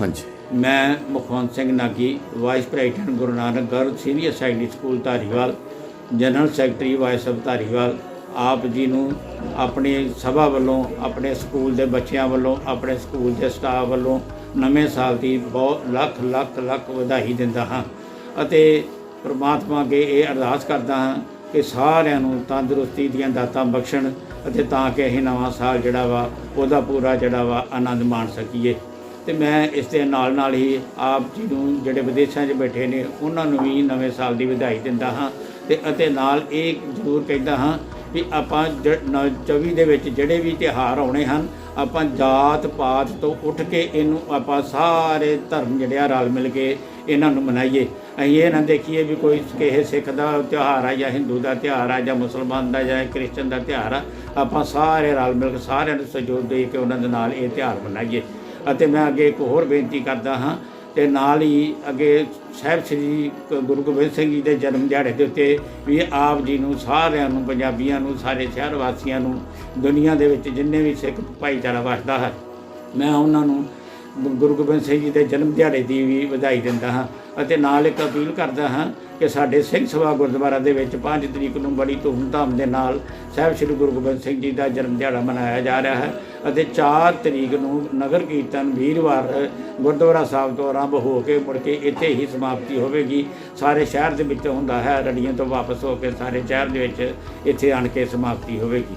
ਹਾਂਜੀ। ਮੈਂ Mukhwant Singh Nagi vice president Guru Nanak girl senior secondary school Dhariwal general secretary vice ਸਭ ਧਾਰੀਵਾਲ, ਆਪ ਜੀ ਨੂੰ ਆਪਣੀ ਸਭਾ ਵੱਲੋਂ, ਆਪਣੇ ਸਕੂਲ ਦੇ ਬੱਚਿਆਂ ਵੱਲੋਂ, ਆਪਣੇ ਸਕੂਲ ਦੇ ਸਟਾਫ ਵੱਲੋਂ ਨਵੇਂ ਸਾਲ ਦੀ ਬਹੁਤ ਲੱਖ ਲੱਖ ਲੱਖ ਵਧਾਈ ਦਿੰਦਾ ਹਾਂ ਅਤੇ ਪ੍ਰਮਾਤਮਾ ਅੱਗੇ ਇਹ ਅਰਦਾਸ ਕਰਦਾ ਹਾਂ ਕਿ ਸਾਰਿਆਂ ਨੂੰ ਤੰਦਰੁਸਤੀ ਦੀਆਂ ਦਾਤਾਂ ਬਖਸ਼ਣ ਅਤੇ ਤਾਂ ਕਿ ਇਹ ਨਵਾਂ ਸਾਲ ਜਿਹੜਾ ਵਾ, ਉਹਦਾ ਪੂਰਾ ਜਿਹੜਾ ਵਾ ਆਨੰਦ ਮਾਣ ਸਕੀਏ। ਤੇ ਮੈਂ ਇਸ ਦੇ ਨਾਲ ਨਾਲ ਹੀ ਆਪ ਜੀ ਨੂੰ ਜਿਹੜੇ ਵਿਦੇਸ਼ਾਂ 'ਚ ਬੈਠੇ ਨੇ, ਉਹਨਾਂ ਨੂੰ ਵੀ ਨਵੇਂ ਸਾਲ ਦੀ ਵਧਾਈ ਦਿੰਦਾ ਹਾਂ ਤੇ ਅਤੇ ਨਾਲ ਇਹ ਜ਼ਰੂਰ ਕਹਿੰਦਾ ਹਾਂ ਵੀ ਆਪਾਂ ਜ- 24 ਦੇ ਵਿੱਚ ਜਿਹੜੇ ਵੀ ਤਿਉਹਾਰ ਆਉਣੇ ਹਨ, ਆਪਾਂ ਜਾਤ ਪਾਤ ਤੋਂ ਉੱਠ ਕੇ ਇਹਨੂੰ ਆਪਾਂ ਸਾਰੇ ਧਰਮ ਜਿਹੜੇ ਆ ਰਲ ਮਿਲ ਕੇ ਇਹਨਾਂ ਨੂੰ ਮਨਾਈਏ। ਅਸੀਂ ਇਹ ਨਾ ਦੇਖੀਏ ਵੀ ਕੋਈ ਕਿਸੇ ਸਿੱਖ ਦਾ ਤਿਉਹਾਰ ਆ ਜਾਂ ਹਿੰਦੂ ਦਾ ਤਿਉਹਾਰ ਆ ਜਾਂ ਮੁਸਲਮਾਨ ਦਾ ਜਾਂ ਕ੍ਰਿਸਚਨ ਦਾ ਤਿਉਹਾਰ ਆ, ਆਪਾਂ ਸਾਰੇ ਰਲ ਮਿਲ ਕੇ ਸਾਰਿਆਂ ਨੂੰ ਸਹਿਯੋਗ ਦੇ ਕੇ ਉਹਨਾਂ ਦੇ ਨਾਲ ਇਹ ਤਿਉਹਾਰ ਮਨਾਈਏ। ਅਤੇ ਮੈਂ ਅੱਗੇ ਇੱਕ ਹੋਰ ਬੇਨਤੀ ਕਰਦਾ ਹਾਂ ਤੇ ਨਾਲ ਹੀ ਅੱਗੇ ਸਾਹਿਬ ਸ੍ਰੀ ਗੁਰੂ ਗੋਬਿੰਦ ਸਿੰਘ ਜੀ ਦੇ ਜਨਮ ਦਿਹਾੜੇ ਦੇ ਉੱਤੇ ਵੀ ਆਪ ਜੀ ਨੂੰ ਸਾਰਿਆਂ ਨੂੰ, ਪੰਜਾਬੀਆਂ ਨੂੰ, ਸਾਰੇ ਸ਼ਹਿਰ ਵਾਸੀਆਂ ਨੂੰ, ਦੁਨੀਆ ਦੇ ਵਿੱਚ ਜਿੰਨੇ ਵੀ ਸਿੱਖ ਭਾਈਚਾਰਾ ਵਸਦਾ ਹੈ, ਮੈਂ ਉਹਨਾਂ ਨੂੰ ਗੁਰੂ ਗੋਬਿੰਦ ਸਿੰਘ ਜੀ ਦੇ ਜਨਮ ਦਿਹਾੜੇ ਦੀ ਵੀ ਵਧਾਈ ਦਿੰਦਾ ਹਾਂ ਅਤੇ ਨਾਲ ਇੱਕ ਅਪੀਲ ਕਰਦਾ ਹਾਂ ਕਿ ਸਾਡੇ ਸਿੰਘ ਸਭਾ ਗੁਰਦੁਆਰਾ ਦੇ ਵਿੱਚ 5 ਤਰੀਕ ਨੂੰ ਬੜੀ ਧੂਮਧਾਮ ਦੇ ਨਾਲ ਸਾਹਿਬ ਸ੍ਰੀ ਗੁਰੂ ਗੋਬਿੰਦ ਸਿੰਘ ਜੀ ਦਾ ਜਨਮ ਦਿਹਾੜਾ ਮਨਾਇਆ ਜਾ ਰਿਹਾ ਹੈ ਅਤੇ 4 ਤਰੀਕ ਨੂੰ ਨਗਰ ਕੀਰਤਨ ਵੀਰਵਾਰ ਗੁਰਦੁਆਰਾ ਸਾਹਿਬ ਤੋਂ ਆਰੰਭ ਹੋ ਕੇ ਮੁੜ ਕੇ ਇੱਥੇ ਹੀ ਸਮਾਪਤੀ ਹੋਵੇਗੀ। ਸਾਰੇ ਸ਼ਹਿਰ ਦੇ ਵਿੱਚ ਹੁੰਦਾ ਹੈ, ਰੜੀਆਂ ਤੋਂ ਵਾਪਸ ਹੋ ਕੇ ਸਾਰੇ ਸ਼ਹਿਰ ਦੇ ਵਿੱਚ ਇੱਥੇ ਆਣ ਕੇ ਸਮਾਪਤੀ ਹੋਵੇਗੀ।